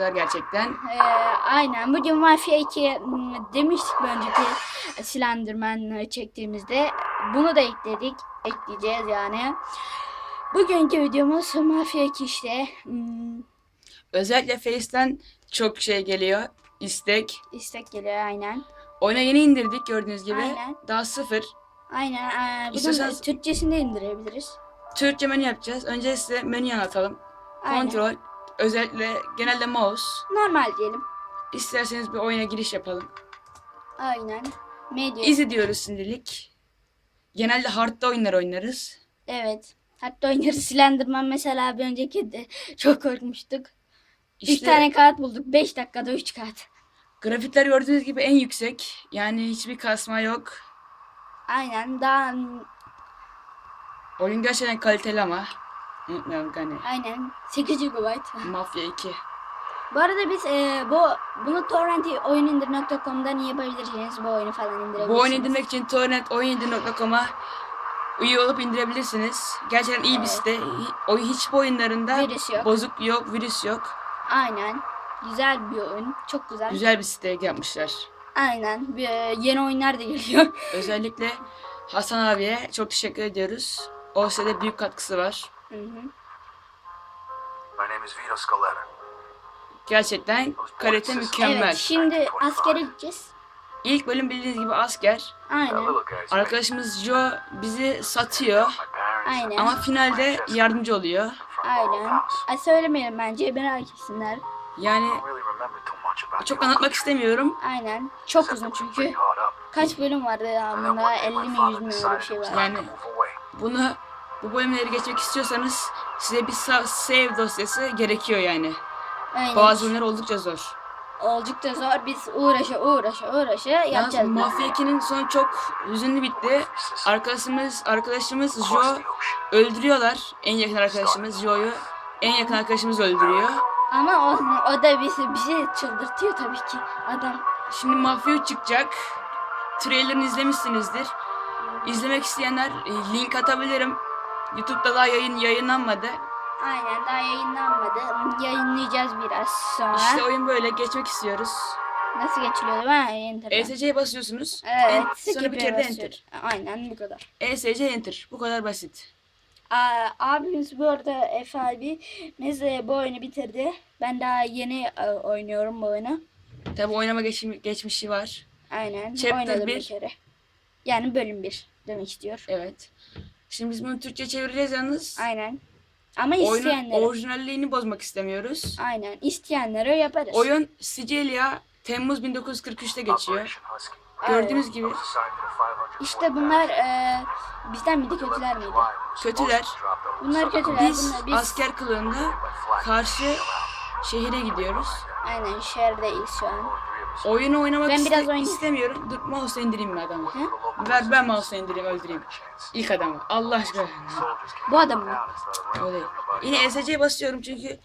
arkadaşlar. Gerçekten. Ee, aynen. Bugün Mafya 2 hmm, demiştik önceki Slenderman çektiğimizde. Bunu da ekledik. Ekleyeceğiz yani. Bugünkü videomuz Mafya 2 işte. Hmm, Özellikle Face'ten çok şey geliyor. istek. istek geliyor aynen. Oyuna yeni indirdik gördüğünüz gibi. Aynen. Daha sıfır. Aynen. Ee, bunun İstiyorsanız- Türkçesini de indirebiliriz. Türkçe menü yapacağız. Önce size menüyü anlatalım. Aynen. Kontrol. Özellikle genelde mouse. Normal diyelim. İsterseniz bir oyuna giriş yapalım. Aynen. Medya. Easy diyoruz şimdilik. Genelde hard'da oyunlar oynarız. Evet. Hatta oynarız Slenderman mesela bir önceki de çok korkmuştuk. İşte 3 tane kağıt bulduk. 5 dakikada 3 kağıt. grafikler gördüğünüz gibi en yüksek. Yani hiçbir kasma yok. Aynen. Daha Oyun gerçekten kaliteli ama. Unutmayalım hani. aynen 8 GB. Mafya 2. Bu arada biz e, bu bunu torrent oyunindir.com'dan yapabilirsiniz. Bu oyunu falan indirebilirsiniz. Bu oyunu indirmek için torrentoyunindir.com'a üye olup indirebilirsiniz. Gerçekten iyi bir site. O hiçbir oyunlarında Virüs yok. bozuk yok, virüs yok. Aynen. Güzel bir oyun. Çok güzel. Güzel bir site yapmışlar. Aynen. Bir, e, yeni oyunlar da geliyor. Özellikle Hasan abiye çok teşekkür ediyoruz. O sitede büyük katkısı var. Hı hı. My name is Vito Scaletta. Gerçekten kalite mükemmel. Evet. Şimdi askere gideceğiz. İlk bölüm bildiğiniz gibi asker. Aynen. Arkadaşımız Joe bizi satıyor. Aynen. Ama finalde yardımcı oluyor. Aynen. Ay, söylemeyelim bence. Merak etsinler. Yani çok anlatmak istemiyorum. Aynen. Çok uzun çünkü. Kaç bölüm vardı ya And then bunda? one day 50 my mi father 100 mi öyle bir şey var. Yani-. Bunu bu bölümleri geçmek istiyorsanız size bir sa- save dosyası gerekiyor yani. Aynen. Bazı oyunlar oldukça zor. Oldukça zor. Biz uğraşa uğraşa uğraşa Yalnız yapacağız. Mafya 2'nin sonu çok hüzünlü bitti. Arkadaşımız arkadaşımız ocean. öldürüyorlar. En yakın arkadaşımız Joe'yu en yakın arkadaşımız öldürüyor. Ama o, o da bizi, bizi çıldırtıyor tabii ki. Adam. Şimdi Mafya 3 çıkacak. Trailerını izlemişsinizdir. İzlemek isteyenler e, link atabilirim. YouTube'da daha yayın yayınlanmadı. Aynen daha yayınlanmadı. Yayınlayacağız biraz sonra. İşte oyun böyle geçmek istiyoruz. Nasıl geçiliyordu ben enter'dan. ESC'ye basıyorsunuz. Evet. En- sonra bir kere de enter. Aynen bu kadar. ESC enter. Bu kadar basit. Aa, abimiz bu arada Efe abimiz e, bu oyunu bitirdi. Ben daha yeni e, oynuyorum bu oyunu. Tabi oynama geçim- geçmişi var. Aynen. Chapter oynadım bir. bir kere. Yani bölüm 1 demek istiyor. Evet. Şimdi biz bunu Türkçe çevireceğiz yalnız. Aynen. Ama Oyunun isteyenlere. orijinalliğini bozmak istemiyoruz. Aynen. isteyenlere yaparız. Oyun Sicilya Temmuz 1943'te geçiyor. Gördüğünüz gibi I was assigned to the 540 İşte bunlar e, bizden miydi kötüler miydi? kötüler. Bunlar kötüler. Biz Bunlar, biz asker kılığında karşı şehire gidiyoruz. aynen şehirdeyiz şu an. Oyunu oynamak Ben iste- biraz oynayayım. istemiyorum. Dur mouse'u indireyim mi adamı? Hı? Ver ben mouse'u indireyim öldüreyim. İlk adamı. Allah aşkına. Bu adam mı? Değil. Yine ESC'ye basıyorum çünkü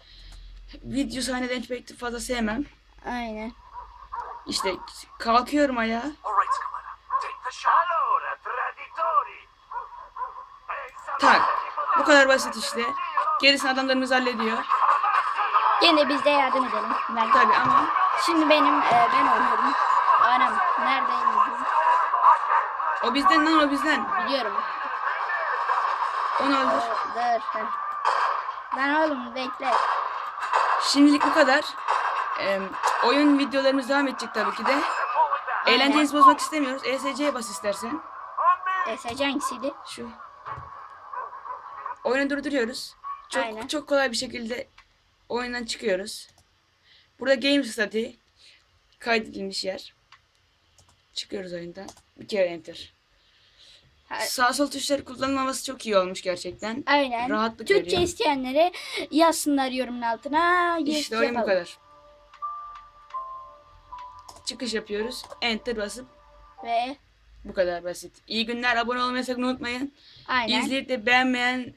video sahneden pek fazla sevmem. Aynen. İşte kalkıyorum ayağa. Tak. Bu kadar basit işte. Gerisini adamlarımız hallediyor. Gene biz de yardım edelim. Ben. Tabi ama Şimdi benim e, ben oynuyorum. Anam neredeyim? o bizden lan o bizden. Biliyorum. Onu öldür. O, dur. heh. Lan oğlum bekle. Şimdilik bu kadar. Ee, oyun videolarımız devam edecek tabii ki de. Eğlencenizi bozmak istemiyoruz. ESC'ye bas istersen. ESC hangisiydi? Şu. Oyunu durduruyoruz. Çok Aynen. çok kolay bir şekilde oyundan çıkıyoruz. Burada game stati kaydedilmiş yer. Çıkıyoruz oyundan. Bir kere enter. Ha- Sağ sol tuşları kullanılmaması çok iyi olmuş gerçekten. Aynen. Rahatlık Türkçe veriyor. isteyenlere yazsınlar yorumun altına. İşte oyun bu yapalım. kadar. Çıkış yapıyoruz. Enter basıp Ve bu kadar basit. İyi günler. Abone olmayı sakın unutmayın. aynen. İzleyip de beğenmeyen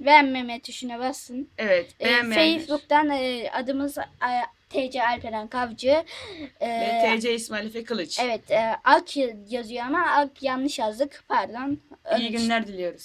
Beğenmeme tuşuna basın. evet Ee, beğenmeyenler. Facebook'tan e, adımız e, TC Alperen Kavcı. Ee, Ve TC İsmail Efe Kılıç. Evet, e, Ak yazıyor ama Ak yanlış yazdık. Pardon. Onun İyi için- günler diliyoruz.